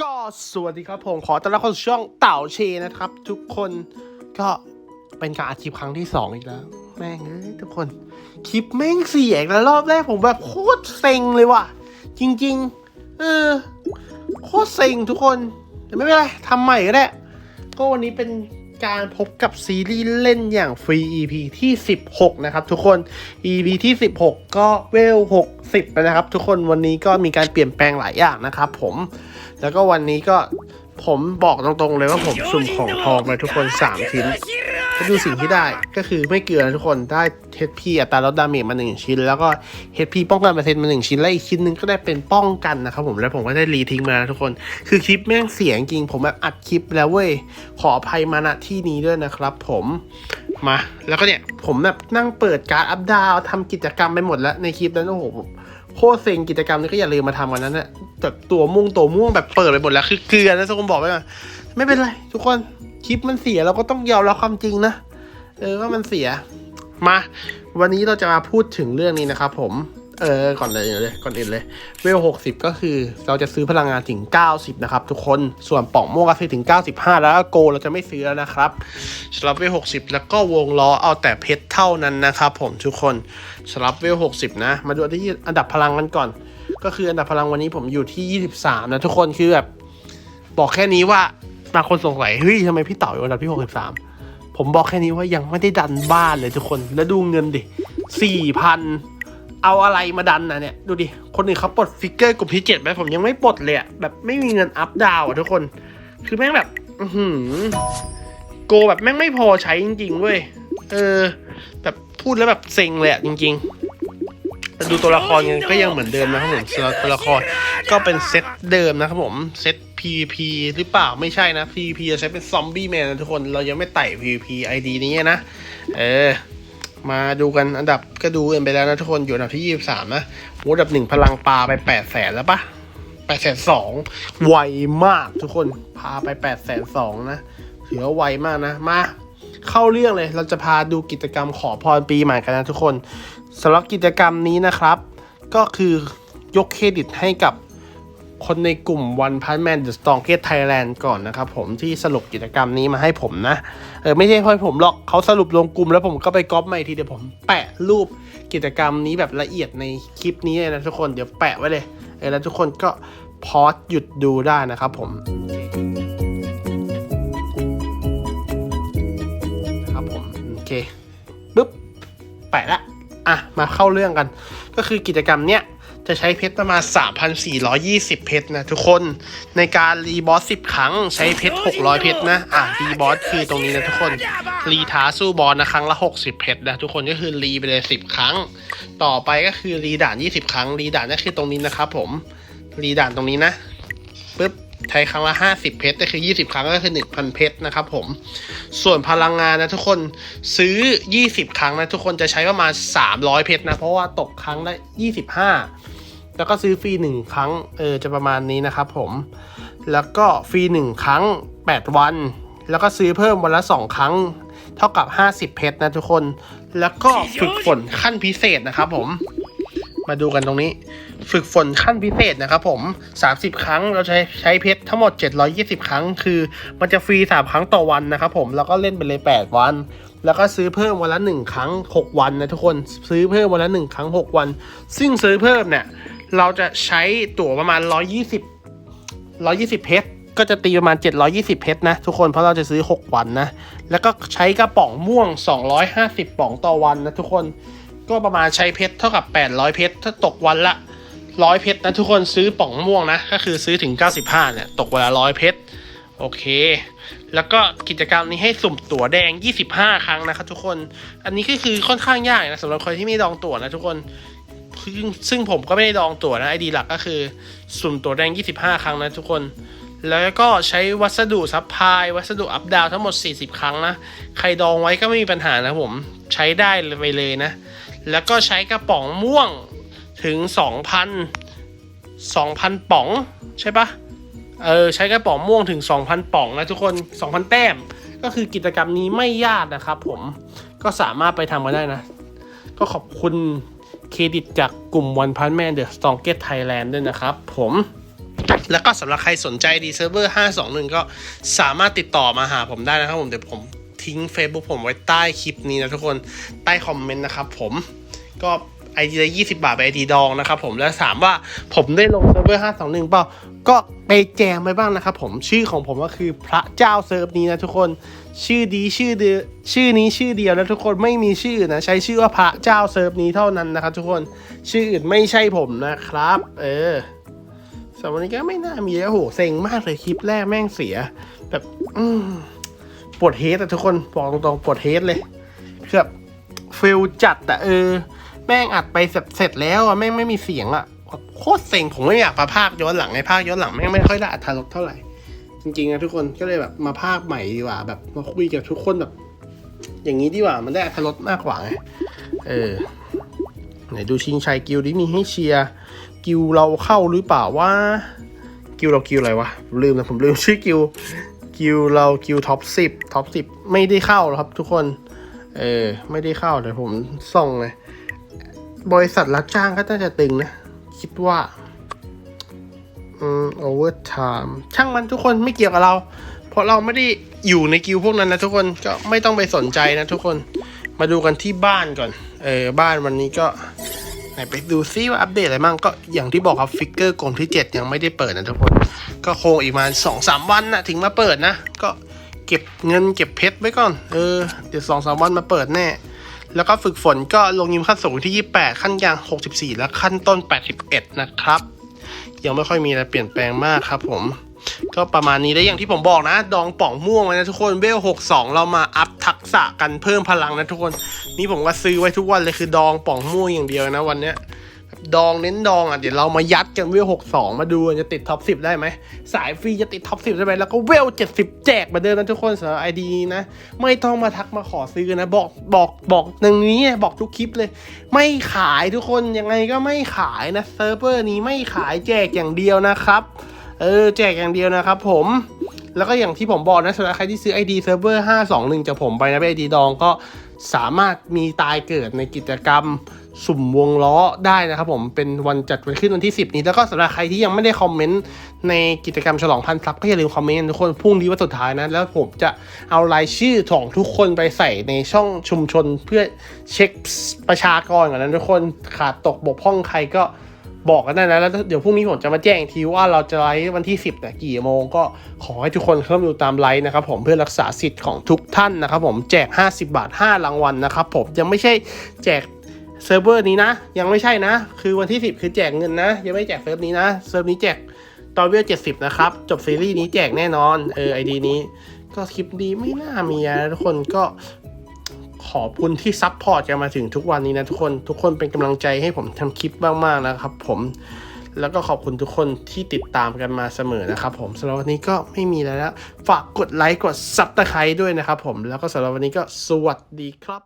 ก็สวัสดีครับผมขอต้อนรับเข้าสู่ช่องเต่าเชนะครับ ทุกคนก็เป็นการอาชีพครั้งที่สองอีกแล้ว แม่งเอ้ยทุกคน คลิปแม่งเสียอีกแล้วรอบแรกผมแบบโคตรเซ็งเลยว่ะ จริง ๆ เออโคตรเซ็งทุกคนแต่ไม่เป็นไรทำใหม่ก็ได้ ก็วันนี้เป็น การพบกับซีรีส์เล่นอย่างฟรี EP ที่ 16 นะครับทุกคน EP ที่ 16 ก็เวล 60 ไปนะครับ ทุกคนวันนี้ก็มีการเปลี่ยนแปลงหลายอย่างนะครับผม แล้วก็วันนี้ก็ผมบอกตรงๆเลยว่าผมสุ่มของทองไปทุกคน 3 ชิ้น ก็ดูสิ่งที่ได้ก็คือไม่เกลือนทุกคนได้ HP อัตราลดดาเมจมา1ชิ้น แล้วก็ HP ป้องกันเปอร์เซ็นต์มา1ชิ้น และอีกชิ้นหนึงก็ได้เป็นป้องกันนะครับผมแล้วผมก็ได้รีทิ้งมาทุกคน คือคลิปแม่งเสียงจริง ผมแบบอัดคลิปแล้วเว้ยขออภัยมาณที่นี้ด้วยนะครับ ผมมา แล้วก็เนี่ยผมแบบนั่งเปิดการ์ดอัพดาวทำกิจกรรมไปหมดแล้วในคลิปนั้นโอ้โหโคตรเซ็งกิจกรรมนี้ก็อย่าลืมมาทำกันนั้นนะแต่ตัวม่วงตัวม่วงแบบเปิดไปหมดแล้วคือเกลือนะทุกคนบอกไว้ก่อนไม่เป็นไรทุกคน คลิปมันเสียเราก็ต้องยอมรับความจริงนะ เออว่ามันเสีย มา วันนี้เราจะมาพูดถึงเรื่องนี้นะครับผม เออ ก่อนเลยเลย ก่อนอื่นเลย เวล60ก็คือเราจะซื้อพลังงานถึง 90 นะครับ ทุกคน ส่วนป่องม่วงก็ซื้อถึง 95 แล้วก็โกเราจะไม่ซื้อแล้วนะครับสำหรับเวล60แล้วก็วงล้อเอาแต่เพชรเท่านั้นนะครับผมทุกคนสำหรับเวล60นะ มาดูที่อันดับพลังกันก่อน ก็คืออันดับพลังวันนี้ผมอยู่ที่ 23 นะทุกคน คือแบบบอกแค่นี้ว่า บางคนสงสัยเฮ้ยทำไมพี่เต๋าอยู่อันดับที่ 63 ผมบอกแค่นี้ว่ายังไม่ได้ดันบ้านเลยทุกคนแล้วดูเงินดิสี่พันเอาอะไรมาดันนะเนี่ย ดูดิ คนอื่นเขาปลดฟิกเกอร์กลุ่มที่เจ็ดไหมผมยังไม่ปลดเลยอะแบบไม่มีเงินอัพดาวอะทุกคน คือแม่งแบบ อืโกแบบแม่งไม่พอใช้จริงๆเว้ยเออ แบบพูดแล้วแบบเซ็งเลยอะจริงๆแต่ดูตัวละครกันก็ยังเหมือนเดิมนะครับผมสำหรับตัวละครก็เป็นเซตเดิมนะครับผมเซต PVP หรือเปล่าไม่ใช่นะ PVP จะใช้เป็นซอมบี้แมนนะทุกคนเรายังไม่ไต่ PVP ID นี้นะ เออ มาดูกันอันดับก็ดูกันไปแล้วนะทุกคนอยู่อันดับที่ 23 นะโหอันดับหนึ่งพลังปลาไป8แสนแล้วปะ8แสนสองไวมากทุกคนพาไป8แสนสองนะถือว่าไวมากนะ มาเข้าเรื่องเลยเราจะพาดูกิจกรรมขอพรปีใหม่กันนะทุกคนสำหรับกิจกรรมนี้นะครับ ก็คือยกเครดิตให้กับ คนในกลุ่ม One Punch Man The Strongest Thailand ก่อนนะครับผมที่สรุปกิจกรรมนี้มาให้ผมนะ เออไม่ใช่เพราะผมหรอกเขาสรุปลงกลุ่มแล้วผมก็ไปก๊อปมาอีกทีเดี๋ยวผมแปะรูปกิจกรรมนี้แบบละเอียดในคลิปนี้เลยนะทุกคนเดี๋ยวแปะไว้เลยเออแล้วทุกคนก็พอสหยุดดูได้นะครับผมนะครับผมโอเคปึ๊บแปะละอะมาเข้าเรื่องกัน ก็คือกิจกรรมเนี้ย จะใช้เพชรประมาณ 3,420 เพชรนะทุกคนในการรีบอส 10 ครั้งใช้เพชร 600 เพชรนะ อะรีบอสคือตรงนี้นะทุกคน รีท้าสู้บอสนะครั้งละ 60 เพชรนะทุกคนก็คือรีไปเลย 10 ครั้ง ต่อไปก็คือรีด่าน 20 ครั้ง รีด่านก็คือตรงนี้นะครับผม รีด่านตรงนี้นะปึ๊บใช้ครั้งละ 50 เพชรก็คือ 20 ครั้งก็คือ 1,000 เพชรนะครับผม ส่วนพลังงานนะทุกคนซื้อ 20 ครั้งนะทุกคนจะใช้ประมาณ 300 เพชรนะ เพราะว่าตกครั้งละ 25 แล้วก็ซื้อฟรี1 ครั้ง เออ จะประมาณนี้นะครับผม แล้วก็ฟรี 1 ครั้ง 8 วัน แล้วก็ซื้อเพิ่มวันละ 2 ครั้ง เท่ากับ 50 เพชรนะทุกคน แล้วก็ฝึกฝนขั้นพิเศษนะครับผม มาดูกันตรงนี้ ฝึกฝนขั้นพิเศษนะครับผม 30 ครั้ง เราใช้ใช้เพชรทั้งหมด 720 ครั้ง คือ มันจะฟรี 3 ครั้งต่อวันนะครับผม แล้วก็เล่นไปเลย 8 วันแล้วก็ซื้อเพิ่มวันละ 1 ครั้ง 6 วันนะทุกคนซื้อเพิ่มวันละ 1 ครั้ง 6 วัน ซึ่งซื้อเพิ่มเนี่ย เราจะใช้ตั๋วประมาณ 120 120 เพชรก็จะตีประมาณ 720 เพชรนะ ทุกคนเพราะเราจะซื้อ 6 วันนะ แล้วก็ใช้กระป๋องม่วง 250 ป๋องต่อวันนะทุกคนก็ประมาณใช้เพชรเท่ากับ 800 เพชรถ้าตกวันละร้อยเพชรนะทุกคนซื้อป่องม่วงนะ ก็คือซื้อถึง 95 เนี่ย ตกวันละร้อยเพชรโอเค แล้วก็กิจกรรมนี้ให้สุ่มตั๋วแดง 25 ครั้งนะครับทุกคน อันนี้ก็คือค่อนข้างยากนะสำหรับคนที่ไม่ดองตั๋วนะทุกคน ซึ่งผมก็ไม่ได้ดองตัวนะไอดีหลักก็คือ สุ่มตัวแดง25 ครั้งนะทุกคน แล้วก็ใช้วัสดุซับพลายวัสดุอัพดาวทั้งหมด 40 ครั้งนะ ใครดองไว้ก็ไม่มีปัญหานะผมใช้ได้ไปเลยนะ แล้วก็ใช้กระป๋องม่วงถึง 2,000 2,000 ป๋องใช่ปะเออใช้กระป๋องม่วงถึง 2,000 ป๋องนะทุกคน 2,000 แต้ม ก็คือกิจกรรมนี้ไม่ยากนะครับผมก็สามารถไปทำกันได้นะ ก็ขอบคุณ เครดิตจากกลุ่ม One Punch Man The Strongest Thailand ด้วยนะครับผมแล้วก็สำหรับใครสนใจดีเซิร์ฟเวอร์ 521 ก็สามารถติดต่อมาหาผมได้นะครับผมเดี๋ยวผมทิ้ง Facebook ผมไว้ใต้คลิปนี้นะทุกคนใต้คอมเมนต์นะครับผมก็ไอดีละยี่สิบาทไปไอดีดองนะครับผมแล้วถามว่าผมได้ลงเซิร์ฟเวอร์521เปล่าก็ไปแจมไปบ้างนะครับผมชื่อของผมก็คือพระเจ้าเซิร์ฟนี้นะทุกคน ชื่อดีชื่อเดียชื่อนี้ชื่อเดียวนะทุกคนไม่มีชื่อนะใช้ชื่อว่าพระเจ้าเซิร์ฟนี้เท่านั้นนะครับทุกคนชื่ออื่นไม่ใช่ผมนะครับ เออสำหรับวันนี้ก็ไม่น่ามีแล้วโหเซ็งมากเลยคลิปแรกแม่งเสีย แบบอืปวดเฮดอะทุกคนบอกตรงๆปวดเฮดเลยคือแบบฟิลจัดอะเออ แม่งอัดไปเสร็จเสร็จแล้วอะแม่งไม่มีเสียงอะโคตรเซ็งผมไม่อยากมาภาคย้อนหลังในภาคย้อนหลังแม่งไม่ค่อยได้อัธรสเท่าไหร่ จริงๆนะทุกคนก็เลยแบบมาภาคใหม่ดีกว่า แบบมาคุยกับทุกคนแบบ อย่างนี้ดีกว่ามันได้อัธรสมากกว่าไงเออไหนดูชิงชัยกิลดิมีให้เชียร์กิลเราเข้าหรือเปล่าว่า กิลเรากิลอะไรวะลืมนะผมลืมชื่อกิลกิลเรากิลท็อปสิบท็อปสิบไม่ได้เข้าหรอกครับทุกคน เออไม่ได้เข้าแต่ผมส่องเลยบริษัทรับจ้างก็น่าจะตึงนะ คิดว่า โอเวอร์ไทม์ช่างมันทุกคนไม่เกี่ยวกับเรา เพราะเราไม่ได้อยู่ในกิลพวกนั้นนะทุกคนก็ไม่ต้องไปสนใจนะทุกคนมาดูกันที่บ้านก่อน เออ บ้านวันนี้ก็ไหนไปดูซิว่าอัปเดตอะไรมั่งก็อย่างที่บอกครับฟิกเกอร์กลมที่ 7 ยังไม่ได้เปิดนะทุกคน ก็คงอีกมาสองสามวันนะถึงมาเปิดนะ ก็เก็บเงินเก็บเพชรไว้ก่อน เออ เดี๋ยวสองสามวันมาเปิดแน่ แล้วก็ฝึกฝนก็ลงยิมขั้นสูงที่ 28 ขั้นกลาง 64 และขั้นต้น 81 นะครับ ยังไม่ค่อยมีอะไรเปลี่ยนแปลงมากครับผมก็ประมาณนี้ได้อย่างที่ผมบอกนะ ดองป่องม่วงไว้นะทุกคนเวลหกสองเรามาอัพทักษะกันเพิ่มพลังนะทุกคน นี่ผมก็ซื้อไว้ทุกวันเลยคือดองป่องม่วงอย่างเดียวนะวันเนี้ย ดองเน้นดองอะเดี๋ยวเรามายัดกันเวล62มาดูจะติดท็อป10ได้ไหม สายฟรีจะติดท็อป10ได้ไหมแล้วก็เวล70แจกมาเดิมนะทุกคนสำหรับไอดีนะ ไม่ต้องมาทักมาขอซื้อนะ บอกบอกบอกหนึ่งนี้บอกทุกคลิปเลย ไม่ขายทุกคนยังไงก็ไม่ขายนะเซิร์ฟเวอร์นี้ไม่ขายแจกอย่างเดียวนะครับ เออแจกอย่างเดียวนะครับ ผมแล้วก็อย่างที่ผมบอกนะสำหรับใครที่ซื้อ ID Server 521จากผมไปนะเป็น ID ดองก็สามารถมีตายเกิดในกิจกรรม สุ่มวงล้อได้นะครับผมเป็นวันจัดวันขึ้นวันที่ 10 นี้ แล้วก็สำหรับใครที่ยังไม่ได้คอมเมนต์ในกิจกรรมฉลองพันซับก็อย่าลืมคอมเมนต์ทุกคนพรุ่งนี้วันสุดท้ายนะ แล้วผมจะเอารายชื่อของทุกคนไปใส่ในช่องชุมชนเพื่อเช็คประชากรก่อนนะทุกคนขาดตกบกพร่องใครก็บอกกันได้นะแล้วเดี๋ยวพรุ่งนี้ผมจะมาแจ้งทีว่าเราจะไลฟ์วันที่ 10นะกี่โมงก็ขอให้ทุกคนเข้ามาดูตามไลฟ์นะครับผมเพื่อรักษาสิทธิ์ของทุกท่านนะครับผมแจก 50 บาท 5 รางวัลนะครับผมยังไม่ใช่แจก เซิร์ฟเวอร์นี้นะ ยังไม่ใช่นะ คือวันที่ 10 คือแจกเงินนะ ยังไม่แจกเซิร์ฟนี้นะ เซิร์ฟนี้แจกตอนเวล70นะครับ จบซีรีส์นี้แจกแน่นอน เออไอดีนี้ ก็คลิปดีไม่น่ามีอะทุกคนก็ขอบคุณที่ซัพพอร์ตกันมาถึงทุกวันนี้นะทุกคนทุกคนเป็นกำลังใจให้ผมทำคลิปมากๆนะครับ ผมแล้วก็ขอบคุณทุกคนที่ติดตามกันมาเสมอนะครับผมสำหรับวันนี้ก็ไม่มีแล้ว ฝากกดไลค์กดซับตะไคร้ด้วยนะครับผมแล้วก็สำหรับวันนี้ก็สวัสดีครับ